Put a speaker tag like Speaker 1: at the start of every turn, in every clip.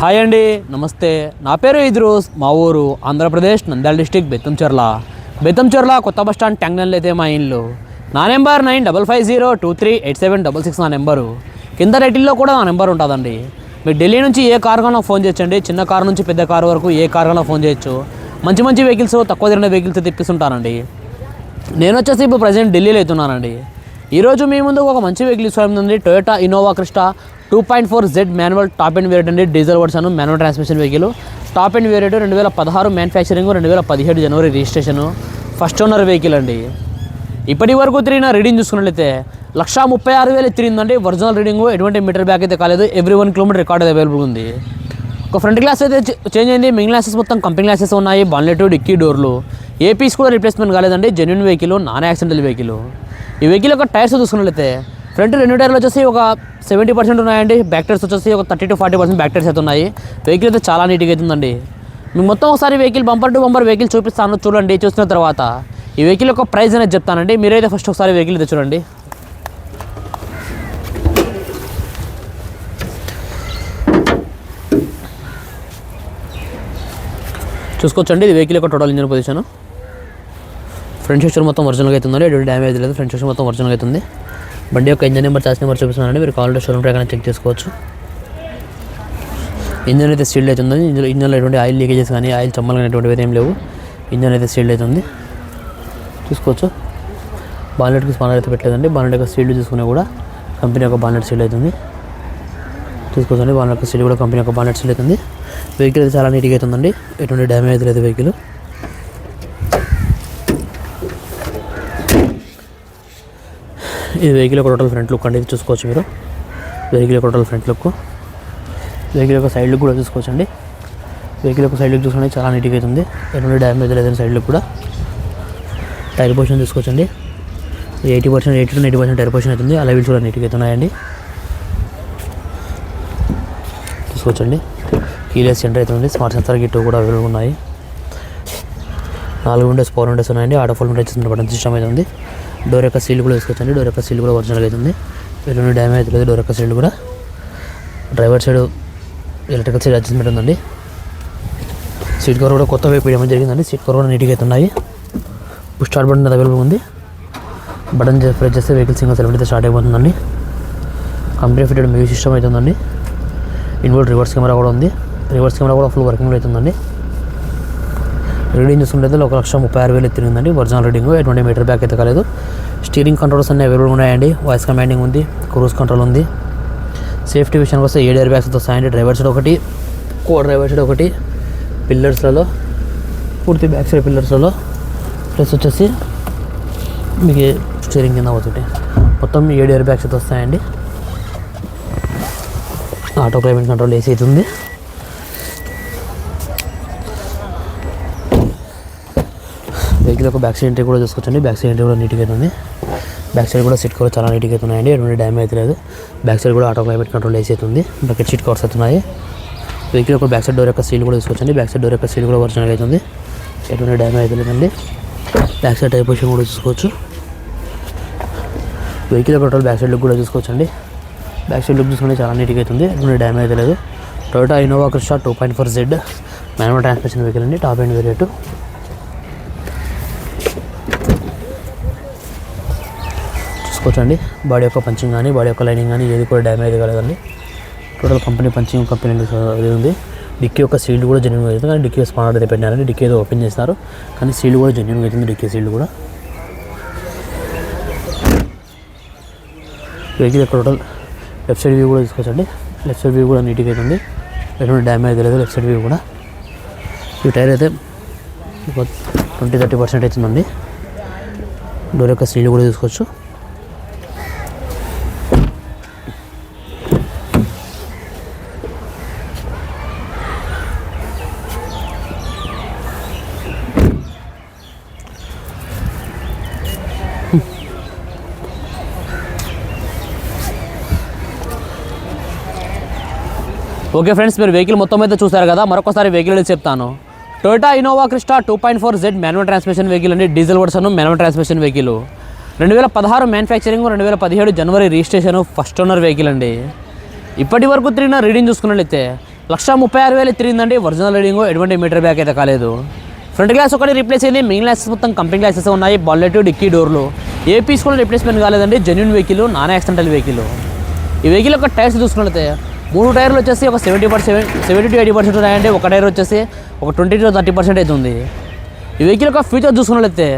Speaker 1: Hi అండి. నమస్తే. నా పేరు ఇద్రూస్. మా ఊరు ఆంధ్రప్రదేశ్ నంద్యాల డిస్టిక్ బెత్తంచెర్ల బెత్తంచెర్ల కొత్త బస్ స్టాండ్ ట్యాంగ్నల్ అయితే మా ఇల్లు. నా number nine double five zero two three eight seven double six నా నెంబరు. కింద రైటిల్లో కూడా నా నెంబర్ ఉంటుందండి. మీరు ఢిల్లీ నుంచి ఏ కారుగానో ఫోన్ చేయొచ్చండి చిన్న కారు నుంచి పెద్ద కార్ వరకు ఏ కారుగానో ఫోన్ చేయొచ్చు. మంచి మంచి వెహికల్స్ తక్కువ తిరిగిన వెహికల్స్ తెప్పిస్తుంటానండి. నేను వచ్చేసి ఇప్పుడు ప్రజెంట్ ఢిల్లీలో అవుతున్నానండి. ఈరోజు మీ ముందు ఒక మంచి వెహికల్ ఇస్తుంది Toyota Innova Crysta two point four Z manual top end variant అండి diesel version manual transmission vehicle. Top end variant రెండు వేల పదహారు మ్యానుఫ్యాక్చరింగ్ రెండు వేల పదిహేడు జనవరి రిజిస్ట్రేషన్. ఫస్ట్ ఓనర్ వెహికల్ అండి. ఇప్పటి వరకు తిరిగిన రీడింగ్ చూసుకున్నట్లయితే లక్షా ముప్పై ఆరు వేలు తిరిగిందండి. ఒరిజినల్ రీడింగ్ ఎటువంటి మీటర్ బ్యాక్ అయితే కాలేదు. Every one kilometre record available ఉంది. ఒక ఫ్రంట్ గ్లాస్ అయితే చేంజ్ అయింది. మిగిలిన గ్లాసెస్ మొత్తం కంపెనీ గ్లాసెస్ ఉన్నాయి. బాన్లెట్ డిక్కీ డోర్లు. ఏ పీస్ కూడా రీప్లేస్మెంట్ కాలేదండి. Genuine vehicle non accidental vehicle ఈ వెహికల్ యొక్క టైర్స్ చూసుకున్నట్లయితే ఫ్రంట్ రెండు టైర్లు వచ్చేసి ఒక సెవెంటీ పర్సెంట్ ఉన్నాయండి. బ్యాక్ టైర్స్ వచ్చేసి ఒక thirty to forty percent back tyres అయితే ఉన్నాయి. వెహికల్ అయితే చాలా నీట్గా అవుతుందండి మీకు మొత్తం ఒకసారి vehicle bumper to bumper vehicle చూపిస్తాను చూడండి చూసిన తర్వాత. ఈ వెహికల్ యొక్క ప్రైస్ అనేది చెప్తానండి. మీరైతే ఫస్ట్ ఒకసారి వెహికల్ అయితే చూడండి. చూసుకోవచ్చండి ఇది వెహికల్ యొక్క total engine position front section మొత్తం ఒరిజినల్గా అవుతుందండి. ఎటువంటి డ్యామేజ్ లేదు. ఫ్రంట్ సెక్షన్ మొత్తం ఒరిజినల్గా అవుతుంది. బండి యొక్క ఇంజన్ నెంబర్ చార్జ్ నెంబర్ చూపిస్తున్నానండి. మీరు కావాలంటే షోరూమ్ ప్రకారం చెక్ చేసుకోవచ్చు. ఇంజన్ అయితే సీల్డ్ అవుతుంది ఇంజన్ ఇంజన్లో ఎటువంటి ఆయిల్ లీకేజెస్ కానీ ఆయిల్ చమ్మలు కానీ ఎటువంటివి ఏం లేవు. ఇంజన్ అయితే సీల్డ్ అవుతుంది చూసుకోవచ్చు. బాలెట్కి స్పానర్ అయితే పెట్టలేదండి. బాలెట్ యొక్క సీల్డ్ చూసుకునే కూడా కంపెనీ యొక్క బాలెట్ సీల్డ్ అవుతుంది చూసుకోవచ్చండి బాలెట్ యొక్క సీల్డ్ కూడా కంపెనీ యొక్క బాలెట్ సీల్ అవుతుంది వెహికల్ అయితే చాలా నీట్గా అవుతుందండి ఎటువంటి డ్యామేజ్ లేదు వెహికల్ ఇది వెహికల్ యొక్క టోటల్ ఫ్రంట్ లుక్ అండి. ఇది చూసుకోవచ్చు మీరు. వెహికల్ యొక్క టోటల్ ఫ్రంట్ లుక్. వెహికల్ యొక్క సైడ్ లుక్ కూడా చూసుకోవచ్చు అండి. వెహికల్ యొక్క సైడ్ లుక్ చూసుకుంటే చాలా నీట్గా అవుతుంది ఎటువంటి డ్యామేజ్ లేదని సైడ్ లుక్ కూడా. టైర్ పొజిషన్ చూసుకోవచ్చండి eighty percent eighty to ninety percent tyre position అవుతుంది అలా వీళ్ళు కూడా నీట్గా అవుతున్నాయండి చూసుకోవచ్చండి కీలెస్ సెంటర్ అవుతుంది స్మార్ట్ సెన్సార్ గిట్ కూడా అవైలబుల్ ఉన్నాయి. నాలుగు విండోస్ ఫోర్ విండోస్ ఉన్నాయండి. Auto fold windows button system అయితే ఉంది. డోర్ యొక్క సీల్ కూడా వేసుకోవచ్చండి. డోర్ యొక్క సీల్ కూడా ఒరిజినల్ అవుతుంది ఎటువంటి డ్యామేజ్ అయితే లేదు డోర్ యొక్క సీల్ కూడా. Driver side electrical side adjustment ఉందండి. సీట్ కవర్ కూడా కొత్త వైపు వేయడం జరిగిందండి. సీట్ కవర్ కూడా నీట్గా అవుతున్నాయి పుష్ స్టార్ట్ బటన్ అవైలబుల్ ఉంది. బటన్ చేసి ప్రెస్ చేస్తే వెహికల్ సింగల్ సెల్ఫ్ అయితే స్టార్ట్ అయిపోతుందండి. కంపెనీ ఫిటెడ్ మ్యూజిక్ సిస్టమ్ అవుతుందండి ఇన్వర్ట్ రివర్స్ కెమెరా కూడా ఉంది. రివర్స్ కెమెరా కూడా ఫుల్ వర్కింగ్ అవుతుందండి రీడింగ్ చూసుకుంటే ఒక లక్ష ముప్పై ఆరు వేలు ఎత్తిందండి ఒరిజినల్ రీడింగ్ ఎటువంటి మీటర్ బ్యాక్ అయితే కాలేదు. స్టీరింగ్ కంట్రోల్స్ అన్ని అవైలబుల్ ఉన్నాయండి. వాయిస్ కమాండింగ్ ఉంది క్రూజ్ కంట్రోల్ ఉంది. సేఫ్టీ విషయానికి వస్తే ఏడు ఎయిర్ బ్యాగ్స్ వస్తాయండి డ్రైవర్ సైడ్ ఒకటి కో డ్రైవర్ సైడ్ ఒకటి పిల్లర్స్లలో పూర్తి బ్యాక్ సైడ్ పిల్లర్స్లలో ప్లస్ వచ్చేసి మీకు స్టీరింగ్ కింద ఒకటి మొత్తం ఏడు ఎయిర్ బ్యాగ్స్ అయితే వస్తాయండి ఆటో క్లైమేట్ కంట్రోల్ ఏసీ అయితే ఉంది ఒక బ్యాక్ సైడ్ ఎంట్రీ కూడా చూసుకోవచ్చండి. బ్యాక్ సైడ్ ఎంట్రీ కూడా నీట్గా అవుతుంది బ్యాక్ సైడ్ కూడా సీట్ కవర్ చాలా నీట్గా అవుతున్నాయండి ఎటువంటి డ్యామేజ్ అయితే లేదు. బ్యాక్ సైడ్ కూడా ఆటో క్లైమేట్ కంట్రోల్ వేసి అవుతుంది బకెట్ సీట్ కవర్స్ అవుతున్నాయి వెహికల్ యొక్క బ్యాక్ సైడ్ డోర్ యొక్క సీల్ కూడా తీసుకొచ్చండి బ్యాక్ సైడ్ డోర్ యొక్క సీల్ కూడా ఒరిజినల్ అవుతుంది ఎటువంటి డ్యామేజ్ అయితే లేదండి. బ్యాక్ సైడ్ టైప్ పొజిషన్ కూడా చూసుకోవచ్చు. వెహికల్ యొక్క టోటల్ బ్యాక్ సైడ్ లుక్ కూడా చూసుకోవచ్చండి. బ్యాక్ సైడ్ లుక్ చూసుకుంటే చాలా నీట్గా అవుతుంది ఎటువంటి డ్యామేజ్ అయితే లేదు. Toyota Innova Crysta two point four Z manual transmission vehicle అండి. టాప్ అండ్ వేరియట్ చూసుకోవచ్చండి బాడీ యొక్క పంచింగ్ కానీ బాడీ యొక్క లైనింగ్ కానీ ఏది కూడా డ్యామేజ్ కాలేదండి. టోటల్ కంపెనీ పంచింగ్ కంపెనీ ఇది ఉంది. డిక్కీ యొక్క సీల్డ్ కూడా జెన్యున్ అవుతుంది కానీ డిక్కీ స్పాన్ అయితే పెట్టినారండి. డిక్కీ ఏదో ఓపెన్ చేస్తారు కానీ సీల్డ్ కూడా జెన్యున్ అవుతుంది డిక్కీ సీల్డ్ కూడా. వెహికల్ యొక్క టోటల్ లెఫ్ట్ సైడ్ వ్యూ కూడా తీసుకోవచ్చండి. లెఫ్ట్ సైడ్ వ్యూ కూడా నీట్గా అవుతుంది ఎటువంటి డ్యామేజ్ లేదు లెఫ్ట్ సైడ్ వ్యూ కూడా. ఈ టైర్ అయితే ట్వంటీ థర్టీ పర్సెంట్ అవుతుందండి డోర్ యొక్క సీల్ కూడా తీసుకోవచ్చు. ఓకే ఫ్రెండ్స్ మీరు వెహికల్ మొత్తం అయితే చూసారు కదా మరొకసారి వెహికల్ చెప్తాను. Toyota Innova Crysta two point four Z manual transmission vehicle అండి diesel version manual transmission vehicle రెండు వేల పదహారు మ్యానుఫ్యాక్చరింగ్ రెండు వేల పదిహేడు జనవరి రిజిస్ట్రేషన్ ఫస్ట్ ఓనర్ వెహికల్ అండి. ఇప్పటి వరకు తిరిగిన రీడింగ్ చూసుకున్నట్లయితే లక్ష ముప్పై ఆరు వేలు తిరిగిందండి ఒరిజినల్ రీడింగ్ ఎటువంటి మీటర్ బ్యాక్ అయితే కాలేదు. ఫ్రంట్ గ్లాస్ ఒకటి రీప్లేస్ అయింది మెయిన్ గ్లాసెస్ మొత్తం కంపెనీ గ్లాసెస్ ఉన్నాయి బాల్లెట్ డిక్కీ డోర్లు ఏ పీస్ కూడా రీప్లేస్మెంట్ కాలేదండి genuine vehicle non accidental vehicle ఈ వెహికల్ యొక్క టైర్స్ చూసుకున్నట్లయితే మూడు టైర్లు వచ్చేసి ఒక seventy percent seventy to eighty percent ఉన్నాయంటే ఒక టైర్ వచ్చేసి ఒక ట్వంటీ టు థర్టీ పర్సెంట్ అయితే ఉంది. ఈ వెహికల్ యొక్క ఫీచర్ చూసుకున్నట్లయితే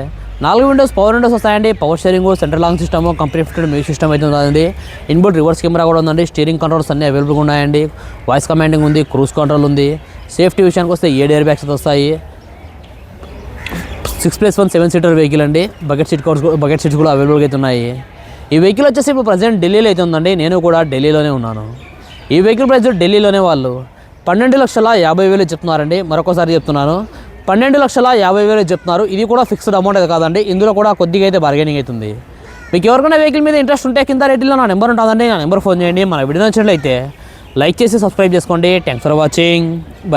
Speaker 1: నాలుగు విండోస్ పవర్ విండోస్ వస్తాయండి. Power steering central lock system company fitted music system అయితే ఉందండి. ఇన్బుట్ రివర్స్ కెమెరా కూడా ఉందండి. స్టీరింగ్ కంట్రోల్స్ అన్నీ అవైలబుల్గా ఉన్నాయండి. వాయిస్ కమాండింగ్ ఉంది క్రూజ్ కంట్రోల్ ఉంది. సేఫ్టీ విషయానికి వస్తే ఏడు ఎయిర్ బ్యాగ్స్ వస్తాయి. Six plus one seven seater vehicle అండి. Bucket seat covers bucket seats కూడా అవైలబుల్గా అయితే ఉన్నాయి. ఈ వెహికల్ వచ్చేసి ఇప్పుడు ప్రజెంట్ ఢిల్లీలో అయితే ఉందండి. నేను కూడా ఢిల్లీలోనే ఉన్నాను. ఈ వెహికల్ ప్రైస్ ఢిల్లీలోనే వాళ్ళు. పన్నెండు లక్షల యాభై వేలు చెప్తున్నారండి. మరొకసారి చెప్తున్నాను. పన్నెండు లక్షల యాభై వేలు చెప్తున్నారు. ఇది కూడా ఫిక్స్డ్ అమౌంట్ అయితే కాదండి. ఇందులో కూడా కొద్దిగా అయితే బార్గెనింగ్ అవుతుంది. మీకు ఎవరికైనా వెహికల్ మీద ఇంట్రెస్ట్ ఉంటే కింద రేటులో నా నెంబర్ ఉంటుందండి. నా నెంబర్ ఫోన్ చేయండి. మన వీడియో నచ్చినట్లయితే లైక్ చేసి సబ్స్క్రైబ్ చేసుకోండి. Thanks for watching bye